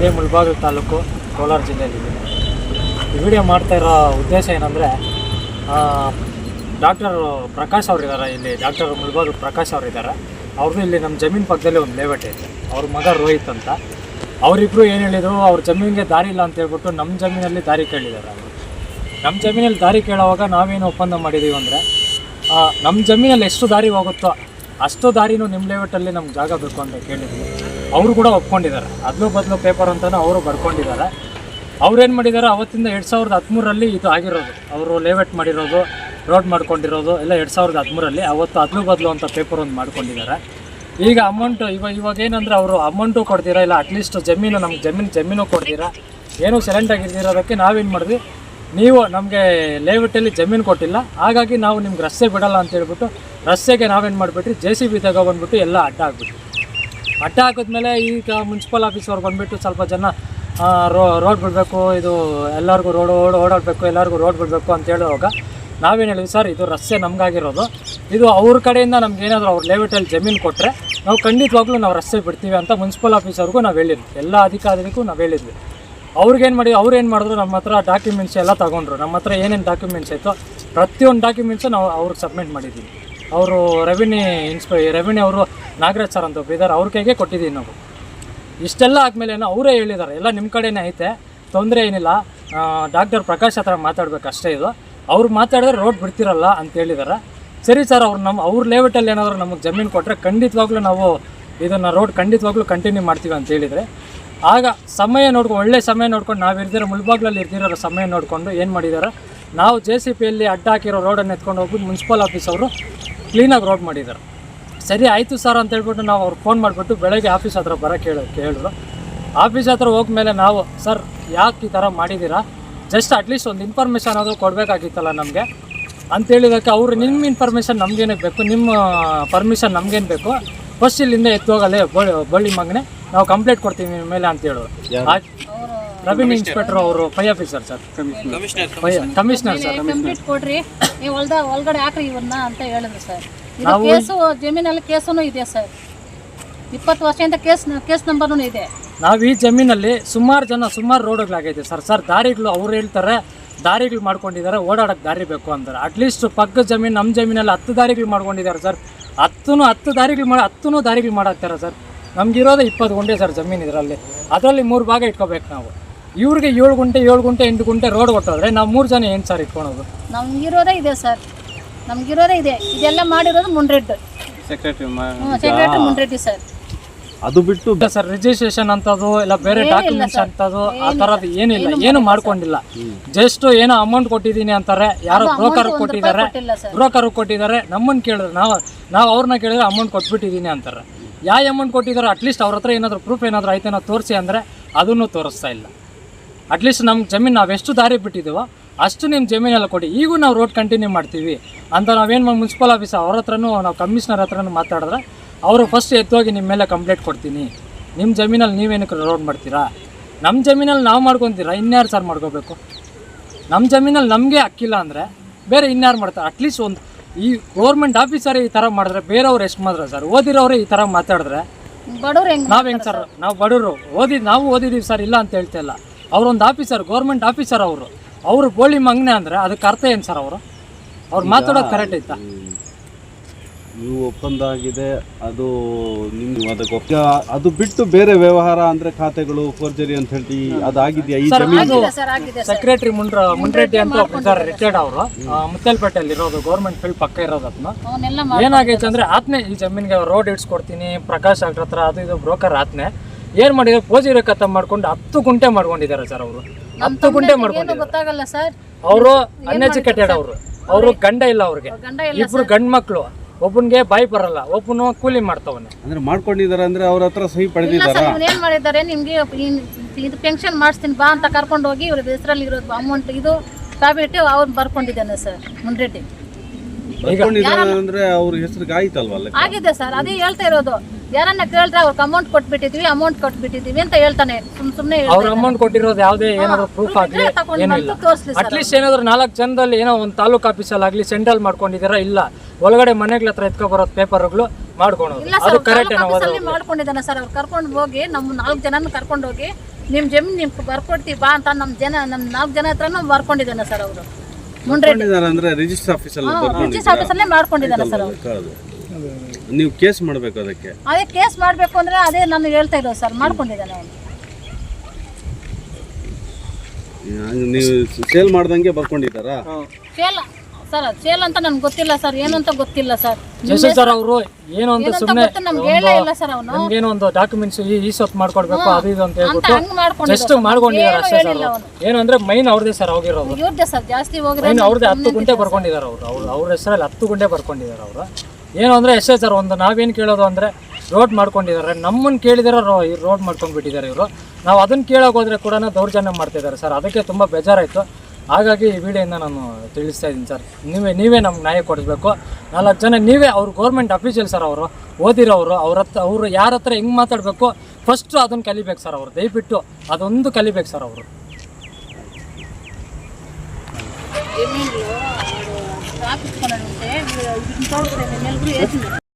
ಇದೇ ಮುಳಬಾಗಿಲು ತಾಲೂಕು ಕೋಲಾರ ಜಿಲ್ಲೆಯಲ್ಲಿದೆ ಈ ವಿಡಿಯೋ ಮಾಡ್ತಾ ಇರೋ ಉದ್ದೇಶ ಏನಂದರೆ ಡಾಕ್ಟರ್ ಪ್ರಕಾಶ್ ಅವರಿದ್ದಾರೆ, ಇಲ್ಲಿ ಡಾಕ್ಟರ್ ಮುಳಬಾಗಿಲು ಪ್ರಕಾಶ್ ಅವರಿದ್ದಾರೆ. ಅವ್ರದ್ದು ಇಲ್ಲಿ ನಮ್ಮ ಜಮೀನು ಪಕ್ಕದಲ್ಲಿ ಒಂದು ಲೇಔಟ್ ಐತೆ. ಅವ್ರ ಮಗ ರೋಹಿತ್ ಅಂತ. ಅವರಿಬ್ಬರು ಏನು ಹೇಳಿದರು, ಅವ್ರ ಜಮೀನಿಗೆ ದಾರಿ ಇಲ್ಲ ಅಂತ ಹೇಳ್ಬಿಟ್ಟು ನಮ್ಮ ಜಮೀನಲ್ಲಿ ದಾರಿ ಕೇಳಿದ್ದಾರೆ ಅವರು. ನಮ್ಮ ಜಮೀನಲ್ಲಿ ದಾರಿ ಕೇಳೋವಾಗ ನಾವೇನು ಒಪ್ಪಂದ ಮಾಡಿದ್ದೀವಿ ಅಂದರೆ ನಮ್ಮ ಜಮೀನಲ್ಲಿ ಎಷ್ಟು ದಾರಿ ಹೋಗುತ್ತೋ ಅಷ್ಟು ದಾರಿನೂ ನಿಮ್ಮ ಲೇಔಟಲ್ಲಿ ನಮ್ಗೆ ಜಾಗ ಬೇಕು ಅಂತ ಕೇಳಿದ್ವಿ. ಅವರು ಕೂಡ ಒಪ್ಕೊಂಡಿದ್ದಾರೆ. ಅದಲು ಬದಲು ಪೇಪರ್ ಅಂತಲೂ ಅವರು ಬರ್ಕೊಂಡಿದ್ದಾರೆ. ಅವ್ರೇನು ಮಾಡಿದ್ದಾರೆ ಅವತ್ತಿಂದ ಎರಡು ಸಾವಿರದ ಹದಿಮೂರರಲ್ಲಿ ಇದು ಆಗಿರೋದು. ಅವರು ಲೇಔಟ್ ಮಾಡಿರೋದು ರೋಡ್ ಮಾಡ್ಕೊಂಡಿರೋದು ಎಲ್ಲ ಎರಡು ಸಾವಿರದ ಹದಿಮೂರಲ್ಲಿ ಅವತ್ತು ಅದಲು ಬದಲು ಅಂತ ಪೇಪರ್ ಒಂದು ಮಾಡ್ಕೊಂಡಿದ್ದಾರೆ. ಈಗ ಅಮೌಂಟ್ ಇವಾಗ ಇವಾಗ ಏನಂದರೆ ಅವರು ಅಮೌಂಟು ಕೊಡ್ತೀರಾ ಇಲ್ಲ ಅಟ್ಲೀಸ್ಟ್ ಜಮೀನು, ನಮ್ಗೆ ಜಮೀನು ಜಮೀನು ಕೊಡ್ತೀರಾ? ಏನೂ ಸೈಲೆಂಟ್ ಅದಕ್ಕೆ ನಾವೇನು ಮಾಡಿದ್ವಿ? ನೀವು ನಮಗೆ ಲೇಔಟಲ್ಲಿ ಜಮೀನು ಕೊಟ್ಟಿಲ್ಲ. ಹಾಗಾಗಿ ನಾವು ನಿಮ್ಗೆ ರಸ್ತೆ ಬಿಡಲ್ಲ ಅಂತ ಹೇಳ್ಬಿಟ್ಟು ರಸ್ತೆಗೆ ನಾವೇನು ಮಾಡಿಬಿಟ್ರಿ ಜೆ ಸಿ ಬಿ ತಗೊಬಂದ್ಬಿಟ್ಟು ಎಲ್ಲ ಅಡ್ಡ ಹಾಕ್ಬಿಟ್ವಿ ಅಡ್ಡ ಹಾಕಿದ್ಮೇಲೆ ಈಗ ಮುನ್ಸಿಪಲ್ ಆಫೀಸವ್ರು ಬಂದುಬಿಟ್ಟು ಸ್ವಲ್ಪ ಜನ ರೋ, ರೋಡ್ ಬಿಡಬೇಕು, ಇದು ಎಲ್ಲರಿಗೂ ರೋಡ್ ಓಡ್, ಓಡಾಡಬೇಕು, ಎಲ್ಲರಿಗೂ ರೋಡ್ ಬಿಡಬೇಕು ಅಂತ ಹೇಳುವಾಗ ನಾವೇನು ಹೇಳಿದ್ವಿ, ಸರ್, ಇದು ರಸ್ತೆ ನಮಗಾಗಿರೋದು. ಇದು ಅವ್ರ ಕಡೆಯಿಂದ ನಮ್ಗೆ ಏನಾದರೂ ಅವ್ರ ಲೇಔಟಲ್ಲಿ ಜಮೀನು ಕೊಟ್ಟರೆ ನಾವು ಖಂಡಿತವಾಗ್ಲೂ ನಾವು ರಸ್ತೆ ಬಿಡ್ತೀವಿ ಅಂತ ಮುನ್ಸಿಪಲ್ ಆಫೀಸರ್ಗೂ ನಾವು ಹೇಳಿದ್ವಿ. ಎಲ್ಲ ಅಧಿಕಾರಿಗೂ ನಾವು ಹೇಳಿದ್ವಿ. ಅವ್ರಿಗೇನು ಮಾಡಿ ಅವ್ರು ಏನು ಮಾಡಿದ್ರು, ನಮ್ಮ ಹತ್ರ ಡಾಕ್ಯುಮೆಂಟ್ಸ್ ಎಲ್ಲ ತಗೊಂಡ್ರು. ನಮ್ಮ ಹತ್ರ ಏನೇನು ಡಾಕ್ಯುಮೆಂಟ್ಸ್ ಐತೋ ಪ್ರತಿಯೊಂದು ಡಾಕ್ಯುಮೆಂಟ್ಸು ನಾವು ಅವ್ರಿಗೆ ಸಬ್ಮಿಟ್ ಮಾಡಿದ್ದೀವಿ ಅವರು ರವಿನಿ ಇನ್ಸ್ಪೈ ರವಿನಿ ಅವರು ನಾಗರಾಜ್ ಸರ್ ಅಂತ ಬೀದರ್ ಅವ್ರ ಕೈಗೆ ಕೊಟ್ಟಿದ್ದೀವಿ ನಾವು. ಇಷ್ಟೆಲ್ಲ ಆದಮೇಲೆ ಅವರೇ ಹೇಳಿದ್ದಾರೆ. ಎಲ್ಲ ನಿಮ್ಮ ಕಡೆನೇ ಐತೆ. ತೊಂದರೆ ಏನಿಲ್ಲ. ಡಾಕ್ಟರ್ ಪ್ರಕಾಶ್ ಹತ್ರ ಮಾತಾಡ್ಬೇಕು ಅಷ್ಟೇ ಇದು. ಅವ್ರು ಮಾತಾಡಿದ್ರೆ ರೋಡ್ ಬಿಡ್ತಿರಲ್ಲ ಅಂತ ಹೇಳಿದ್ದಾರೆ. ಸರಿ ಸರ್ ಅವ್ರು ನಮ್ಮ ಅವ್ರ ಲೇಔಟಲ್ಲಿ ಏನಾದರೂ ನಮಗೆ ಜಮೀನು ಕೊಟ್ಟರೆ ಖಂಡಿತವಾಗ್ಲೂ ನಾವು ಇದನ್ನು ರೋಡ್ ಖಂಡಿತವಾಗ್ಲೂ ಕಂಟಿನ್ಯೂ ಮಾಡ್ತೀವಿ ಅಂತ ಹೇಳಿದರೆ. ಆಗ ಸಮಯ ನೋಡ್ಕೊಂಡು ಒಳ್ಳೆ ಸಮಯ ನೋಡ್ಕೊಂಡು ನಾವು ಇರ್ದಿರೋ ಮುಳ್ಬಾಗ್ಲಲ್ಲಿ ಇರ್ದಿರೋ ಸಮಯ ನೋಡಿಕೊಂಡು ಏನು ಮಾಡಿದ್ದಾರೆ ನಾವು ಜೆ ಸಿ ಪಿಯಲ್ಲಿ ಅಡ್ಡ ಹಾಕಿರೋ ರೋಡನ್ನು ಎತ್ಕೊಂಡು ಹೋಗ್ಬಿಟ್ಟು ಮುನ್ಸಿಪಲ್ ಆಫೀಸ್ ಅವರು ಕ್ಲೀನಾಗಿ ರೋಡ್ ಮಾಡಿದ್ದಾರೆ ಸರಿ ಆಯಿತು ಸರ್ ಅಂತ ಹೇಳ್ಬಿಟ್ಟು ನಾವು ಅವ್ರು ಫೋನ್ ಮಾಡಿಬಿಟ್ಟು ಬೆಳಗ್ಗೆ ಆಫೀಸ್ ಹತ್ರ ಬರೋಕ್ಕೆ ಹೇಳಿ ಕೇಳಿದ್ರು. ಆಫೀಸ್ ಹತ್ರ ಹೋಗ್ಮೇಲೆ ನಾವು ಸರ್ ಯಾಕೆ ಈ ಥರ ಮಾಡಿದ್ದೀರಾ ಜಸ್ಟ್ ಅಟ್ಲೀಸ್ಟ್ ಒಂದು ಇನ್ಫಾರ್ಮೇಷನ್ ಆದರೂ ಕೊಡಬೇಕಾಗಿತ್ತಲ್ಲ ನಮಗೆ. ಅಂತೇಳಿದಕ್ಕೆ ಅವರು ನಿಮ್ಮ ಇನ್ಫಾರ್ಮೇಷನ್ ನಮಗೇನೆ ಬೇಕು ನಿಮ್ಮ ಪರ್ಮಿಷನ್ ನಮಗೇನು ಬೇಕು? ಫಸ್ಟ್ ಇಲ್ಲಿಂದ ಎತ್ತೋಗಲ್ಲೇ ಬಳ್ಳಿ ಬಳ್ಳಿ ಮಗನೇ ನಾವು ಕಂಪ್ಲೇಂಟ್ ಕೊಡ್ತೀವಿ ನಿಮ್ಮ ಮೇಲೆ ಅಂತ ಹೇಳೋರು. ರೆವಿನ್ಯೂ ಇನ್ಸ್ಪೆಕ್ಟರ್ ಅವರು five officer sir. Commissioner commissioner. Sir complete ಕೊಡ್ರಿ. ನೀವು ಹೊಲ್ದ ಒಳಗಡೆ ಹಾಕ್ರಿ ಇವನ್ನ ಅಂತ ಹೇಳಿದ್ರು ಸರ್. ಇದು ಕೇಸು ಜಮೀನಲ್ಲಿ ಕೇಸೂ ಇದೆ ಸರ್. ಇಪ್ಪತ್ತು ವರ್ಷದಿಂದ ಕೇಸ್ ಕೇಸ್ ನಂಬರ್ನು ಇದೆ. ನಾವು ಈ ಜಮೀನಲ್ಲಿ ಸುಮಾರು ಜನ ಸುಮಾರು ರೋಡ್ಗಳಾಗೈತೆ ಸರ್. ಸರ್ ದಾರಿಗಳು ಅವ್ರು ಹೇಳ್ತಾರೆ ದಾರಿಗಳು ಮಾಡ್ಕೊಂಡಿದ್ದಾರೆ ಓಡಾಡೋಕ್ಕೆ ದಾರಿ ಬೇಕು ಅಂತಾರೆ. ಅಟ್ಲೀಸ್ಟ್ ಪಕ್ಕದ ಜಮೀನು ನಮ್ಮ ಜಮೀನಲ್ಲಿ ಹತ್ತು ದಾರಿಗಳು ಮಾಡ್ಕೊಂಡಿದ್ದಾರೆ ಸರ್. ಹತ್ತೂ ಹತ್ತು ದಾರಿಗಳು ಮಾಡಿ ಹತ್ತೂ ದಾರಿಗಳು ಮಾಡಾಕ್ತಾರೆ ಸರ್. ನಮಗಿರೋದೇ ಇಪ್ಪತ್ತು ಗುಂಡೆ ಸರ್ ಜಮೀನು ಇದರಲ್ಲಿ. ಅದರಲ್ಲಿ ಮೂರು ಭಾಗ ಇಟ್ಕೋಬೇಕು ನಾವು. ಇವ್ರಿಗೆ ಏಳು ಗುಂಟೆ ಏಳು ಗುಂಟೆ ಎಂಟು ಗುಂಟೆ ರೋಡ್ ಕೊಟ್ಟೋದ್ರೆ ನಾವು ಮೂರು ಜನ ಏನು ಸರ್ ಇಟ್ಕೊಳೋದು? ನಮ್ಗಿರೋದೇ ಇದೆ ಸರ್ ನಮ್ಗಿರೋದೇ ಇದೆ. ಇದೆಲ್ಲ ಮಾಡಿರೋದು ಮುಂಡ್ರೆಡ್ಡಿ. ಸೆಕ್ರೆಟರಿ ಹ್ಞೂ ಸೆಕ್ರೆಟರಿ ಮುಂಡ್ರೆಡ್ಡಿ ಸರ್ ಅದು ಬಿಟ್ಟು ಇಲ್ಲ ಸರ್ ರಿಜಿಸ್ಟ್ರೇಷನ್ ಅಂತದ್ದು ಇಲ್ಲ ಬೇರೆ ಡಾಕ್ಯುಮೆಂಟ್ಸ್ ಅಂತದ್ದು ಆ ಥರದ್ದು ಏನಿಲ್ಲ. ಏನು ಮಾಡ್ಕೊಂಡಿಲ್ಲ. ಜಸ್ಟ್ ಏನೋ ಅಮೌಂಟ್ ಕೊಟ್ಟಿದ್ದೀನಿ ಅಂತಾರೆ. ಯಾರೋ ಬ್ರೋಕರ್ ಕೊಟ್ಟಿದ್ದಾರೆ. ಬ್ರೋಕರ್ ಕೊಟ್ಟಿದ್ದಾರೆ. ನಮ್ಮನ್ನ ಕೇಳಿದ್ರೆ ನಾವು ನಾವು ಅವ್ರನ್ನ ಕೇಳಿದ್ರೆ ಅಮೌಂಟ್ ಕೊಟ್ಬಿಟ್ಟಿದ್ದೀನಿ ಅಂತಾರೆ. ಯಾವ ಅಮೌಂಟ್ ಕೊಟ್ಟಿದ್ದಾರೆ ಅಟ್ಲೀಸ್ಟ್ ಅವ್ರ ಹತ್ರ ಏನಾದರೂ ಪ್ರೂಫ್ ಏನಾದರೂ ಐತೆ ತೋರಿಸಿ ಅಂದರೆ ಅದನ್ನು ತೋರಿಸ್ತಾ ಇಲ್ಲ. ಅಟ್ಲೀಸ್ಟ್ ನಮ್ಮ ಜಮೀನು ನಾವು ಎಷ್ಟು ದಾರಿ ಬಿಟ್ಟಿದ್ದೀವೋ ಅಷ್ಟು ನಿಮ್ಮ ಜಮೀನೆಲ್ಲ ಕೊಡಿ. ಈಗೂ ನಾವು ರೋಡ್ ಕಂಟಿನ್ಯೂ ಮಾಡ್ತೀವಿ. ಅಂತ ನಾವೇನು ಮಾಡಿ ಮುನ್ಸಿಪಲ್ ಆಫೀಸ್ ಅವ್ರ ಹತ್ರನೂ ನಾವು ಕಮಿಷನರ್ ಹತ್ರನೂ ಮಾತಾಡಿದ್ರೆ ಅವರು ಫಸ್ಟ್ ಎತ್ತೋಗಿ ನಿಮ್ಮ ಮೇಲೆ ಕಂಪ್ಲೇಂಟ್ ಕೊಡ್ತೀನಿ. ನಿಮ್ಮ ಜಮೀನಲ್ಲಿ ನೀವೇನಕ್ಕೆ ರೋಡ್ ಮಾಡ್ತೀರಾ? ನಮ್ಮ ಜಮೀನಲ್ಲಿ ನಾವು ಮಾಡ್ಕೊತೀರಾ? ಇನ್ಯಾರು ಸರ್ ಮಾಡ್ಕೋಬೇಕು? ನಮ್ಮ ಜಮೀನಲ್ಲಿ ನಮಗೆ ಅಕ್ಕಿಲ್ಲ ಅಂದರೆ ಬೇರೆ ಇನ್ಯಾರು ಮಾಡ್ತಾರೆ? ಅಟ್ಲೀಸ್ಟ್ ಒಂದು ಈ ಗೌರ್ಮೆಂಟ್ ಆಫೀಸರೇ ಈ ಥರ ಮಾಡಿದ್ರೆ ಬೇರೆಯವ್ರು ಎಷ್ಟು ಮಾಡಿದ್ರೆ ಸರ್ ಓದಿರೋರೇ ಈ ಥರ ಮಾತಾಡಿದ್ರೆ ನಾವು ಹೆಂಗ್ ನಾವ್ ಹೆಂಗ್ ಸರ್ ನಾವು ಬಡವರು. ಓದಿ ನಾವು ಓದಿದ್ದೀವಿ ಸರ್ ಇಲ್ಲ ಅಂತ ಹೇಳ್ತಾ ಇಲ್ಲ. ಅವ್ರೊಂದು ಆಫೀಸರ್ ಗೌರ್ಮೆಂಟ್ ಆಫೀಸರ್ ಅವರು. ಅವರು ಬೋಳಿ ಮಂಗ್ನೆ ಅಂದ್ರೆ ಅದಕ್ಕೆ ಅರ್ಥ ಏನು ಸರ್ ಅವರು? ಅವ್ರು ಮಾತಾಡೋದು ಕರೆಕ್ಟ್ ಐತಾ? ಇವು ಒಪ್ಪಂದ ಆಗಿದೆ ಅದು ನಿಮ್ಮ ಅದಕ್ಕೆ ಒಪ್ಪ ಅದು ಬಿಟ್ಟು ಬೇರೆ ವ್ಯವಹಾರ ಅಂದ್ರೆ ಖಾತೆಗಳು ಫೋರ್ಜರಿ ಅಂತ ಹೇಳಿ ಅದಾಗಿದೆಯಾ? ಈ ಸರ್ ಜಮೀನು ಅದು ಸರ್ ಆಗಿದೆ ಸರ್ ಸೆಕ್ರೆಟರಿ ಮುಂಡ್ರ ಮುಂಡ್ರೆಡ್ಡಿ ಅಂತ ಒಬ್ರು ಇದ್ದಾರೆ ರಿಟೈರ್ಡ್ ಅವರು. ಮುತ್ತಲ್ಪೇಟೆಯಲ್ಲಿ ಇರೋದು ಗೌರ್ಮೆಂಟ್ ಫೀಲ್ಡ್ ಪಕ್ಕ ಇರೋದು ಅದನ್ನ ಅವನ್ನೆಲ್ಲ ಮಾಡಿ ಏನಾಗೈತೆ ಅಂದ್ರೆ ಆತ್ನೇ ಈ ಜಮೀನಿಗೆ ರೋಡ್ ಇಡ್ಸ್ಕೊಡ್ತೀನಿ ಪ್ರಕಾಶ್ ಆಗ್ರ ಹತ್ರ ಅದು ಇದು ಬ್ರೋಕರ್ ಆತ್ನೆ. ಏನ್ ಮಾಡಿದ್ರು? ಪೋಜಿರೋ ಕಥ ಮಾಡ್ಕೊಂಡು ಹತ್ತು ಗುಂಟೆ ಮಾಡ್ಕೊಂಡಿದ್ದಾರೆ ಸರ್ ಅವರು. ಹತ್ತು ಗುಂಟೆ ಮಾಡ್ಕೊಂಡು ಮಾಡ್ಕೊಂಡಿದ್ದಾರೆ. ಗೊತ್ತಾಗಲ್ಲ ಸರ್. ಅವರು ಅನ್ಎಜುಕೇಟೆಡ್ ಅವರು. ಅವರು ಗಂಡ ಇಲ್ಲ ಅವ್ರಿಗೆ. ಗಂಡ ಇಬ್ರು ಗಂಡ್ ಮಕ್ಳು. ಒಬ್ಬನಿಗೆ ಬಾಯಿ ಬರಲ್ಲ ಒಬ್ಬನು ಕೂಲಿ ಮಾಡ್ತವನೆ. ಅಂದ್ರೆ ಮಾಡ್ಕೊಂಡಿದ್ದಾರೆ ಅಂದ್ರೆ ಅವ್ರ ಹತ್ರ ಸಹಿ ಪಡೆದಿದ್ದಾರೆ? ಏನ್ ಮಾಡಿದ್ದಾರೆ? ನಿಮ್ಗೆ ಇದು ಪೆನ್ಷನ್ ಮಾಡಿಸ್ತೀನಿ ಬಾ ಅಂತ ಕರ್ಕೊಂಡು ಹೋಗಿ ಇವ್ರ ಹೆಸರಲ್ಲಿ ಇರೋದು ಅಮೌಂಟ್ ಇದು ಕಾಬಿಟ್ಟು ಅವ್ರು ಬರ್ಕೊಂಡಿದ್ದಾನೆ ಸರ್ ಮುನ್ರೆಡ್ಡಿ ಅಂದ್ರೆ ಅವ್ರ ಹೆಸರಿಗೆ ಆಯ್ತಲ್ವಾ ಆಗಿದೆ ಸರ್ ಅದೇ ಹೇಳ್ತಾ ಇರೋದು. ಯಾರನ್ನ ಕೇಳಿದ್ರೆ ಅವ್ರಿಗೆ ಅಮೌಂಟ್ ಕೊಟ್ಬಿಟ್ಟಿದ್ವಿ ಅಮೌಂಟ್ ಕೊಟ್ಬಿಟ್ಟಿದೀವಿ ಅಂತ ಹೇಳ್ತಾನೆ. ಸುಮ್ ಸುಮ್ನೆ ಅವ್ರ ಅಮೌಂಟ್ ಕೊಟ್ಟಿರೋದು ಯಾವುದೇ ಏನಾದ್ರು ಪ್ರೂಫ್ ಆಗ್ಲಿ ತೋರಿಸ್ಲಿ ಸರ್. ಅಟ್ಲೀಸ್ಟ್ ಏನಾದ್ರು ನಾಲ್ಕು ಜನದಲ್ಲಿ ಏನೋ ಒಂದು ತಾಲೂಕ್ ಆಫೀಸಲ್ಲಿ ಆಗಲಿ ಸೆಂಟ್ರಲ್ ಮಾಡ್ಕೊಂಡಿದ್ದೀರಾ ಇಲ್ಲ. ಒಳಗಡೆ ಮನೆಗಳ ಹತ್ರ ಎತ್ಕೊ ಬರೋದು ಪೇಪರ್ಗಳು ಮಾಡ್ಕೊಳೋದು. ಇಲ್ಲ ಅದು ಸರ್ ಕರೆಕ್ಟ್ ಆಫೀಸಲ್ಲಿ ಮಾಡ್ಕೊಂಡಿದ್ದಾನೆ ಸರ್ ಅವ್ರು ಕರ್ಕೊಂಡು ಹೋಗಿ ನಮ್ಮ ನಾಲ್ಕು ಜನನ ಕರ್ಕೊಂಡು ಹೋಗಿ ನಿಮ್ಮ ಜಮೀನು ನಿಮ್ಗೆ ಬರ್ಕೊಡ್ತೀವಿ ಬಾ ಅಂತ ನಮ್ಮ ಜನ ನಮ್ಮ ನಾಲ್ಕು ಜನ ಹತ್ರನೂ ಬರ್ಕೊಂಡಿದ್ದಾನೆ ಸರ್ ಅವರು. ಮುಂಡ್ರೆಡ್ಡಿ ಅಂದ್ರೆ ರಿಜಿಸ್ಟರ್ ಆಫೀಸಲ್ಲಿ ರಿಜಿಸ್ಟರ್ ಆಫೀಸಲ್ಲೇ ಮಾಡ್ಕೊಂಡಿದ್ದಾನೆ ಸರ್ ಅವರು. ನೀವು ಕೇಸ್ ಮಾಡಬೇಕು ಅದಕ್ಕೆ? ಅದೇ ಕೇಸ್ ಮಾಡಬೇಕು ಅಂದರೆ ಅದೇ ನಾನು ಹೇಳ್ತಾ ಇರೋದು ಸರ್ ಮಾಡ್ಕೊಂಡಿದ್ದಾನೆ ಅವನು. ನೀವು ಸೇಲ್ ಮಾಡ್ದಂಗೆ ಬರ್ಕೊಂಡಿದ್ದಾರಾ? ಸೇಲ್ ಸರ್ ಸೇಲ್ ಅಂತ ನನ್ಗೆ ಗೊತ್ತಿಲ್ಲ ಸರ್. ಏನು ಅಂತ ಗೊತ್ತಿಲ್ಲ ಸರ್. ಜಯಶ್ರೀ ಸರ್ ಅವರು ಏನು ಅಂತ ಸುಮ್ಮನೆ ಗೊತ್ತು? ನಮ್ಗೆ ಹೇಳೇ ಇಲ್ಲ ಸರ್ ಅವನು. ನಮ್ಗೇನೋ ಒಂದು ಡಾಕ್ಯುಮೆಂಟ್ಸ್ ಈ ಸೊತ್ತು ಮಾಡ್ಕೊಡ್ಬೇಕು ಅದು ಇದು ಅಂತ ಹೇಳ್ಬಿಟ್ಟು ಹಂಗೆ ಜಸ್ಟ್ ಮಾಡ್ಕೊಂಡಿದ್ದಾರೆ ಅಷ್ಟೇ ಸರ್ ಏನು ಅಂದ್ರೆ ಮೈನ್ ಅವ್ರದೇ ಸರ್ ಹೋಗಿರೋದು. ಇವ್ರದ್ದೇ ಸರ್ ಜಾಸ್ತಿ ಹೋಗಿರೋ ಮೈನ್ ಅವ್ರದೇ ಹತ್ತು ಗುಂಟೆ ಬರ್ಕೊಂಡಿದ್ದಾರೆ ಅವರು. ಅವ್ರು ಅವ್ರ ಹೆಸರಲ್ಲಿ ಹತ್ತು ಗುಂಟೆ ಬರ್ಕೊಂಡಿದ್ದಾರೆ ಅವರು. ಏನು ಅಂದ್ರೆ ಎಷ್ಟೇ ಸರ್ ಒಂದು ನಾವೇನು ಕೇಳೋದು ಅಂದ್ರೆ ರೋಡ್ ಮಾಡ್ಕೊಂಡಿದ್ದಾರೆ ನಮ್ಮನ್ನು ಕೇಳಿದಾರೆ ರೋ ರೋಡ್ ಮಾಡ್ಕೊಂಡ್ಬಿಟ್ಟಿದ್ದಾರೆ ಇವರು. ನಾವು ಅದನ್ನ ಕೇಳೋಕೆ ಹೋದ್ರೆ ಕೂಡ ದೌರ್ಜನ್ಯ ಮಾಡ್ತಿದ್ದಾರೆ ಸರ್. ಅದಕ್ಕೆ ತುಂಬ ಬೇಜಾರಾಯಿತು. ಹಾಗಾಗಿ ಈ ವಿಡಿಯೋಯಿಂದ ನಾನು ತಿಳಿಸ್ತಾ ಇದ್ದೀನಿ ಸರ್. ನೀವೇ ನೀವೇ ನಮ್ಗೆ ನ್ಯಾಯ ಕೊಡಿಸ್ಬೇಕು. ನಾಲ್ಕು ಜನ ನೀವೇ ಅವ್ರು ಗೌರ್ಮೆಂಟ್ ಅಫೀಷಿಯಲ್ ಸರ್ ಅವರು, ಓದಿರೋರು, ಅವ್ರ ಹತ್ರ ಅವರು ಯಾರ ಹತ್ರ ಹೆಂಗೆ ಮಾತಾಡಬೇಕು ಫಸ್ಟು ಅದನ್ನು ಕಲಿಬೇಕು ಸರ್ ಅವರು. ದಯವಿಟ್ಟು ಅದೊಂದು ಕಲಿಬೇಕು ಸರ್ ಅವರು. ಟ್ರಾಫಿಕ್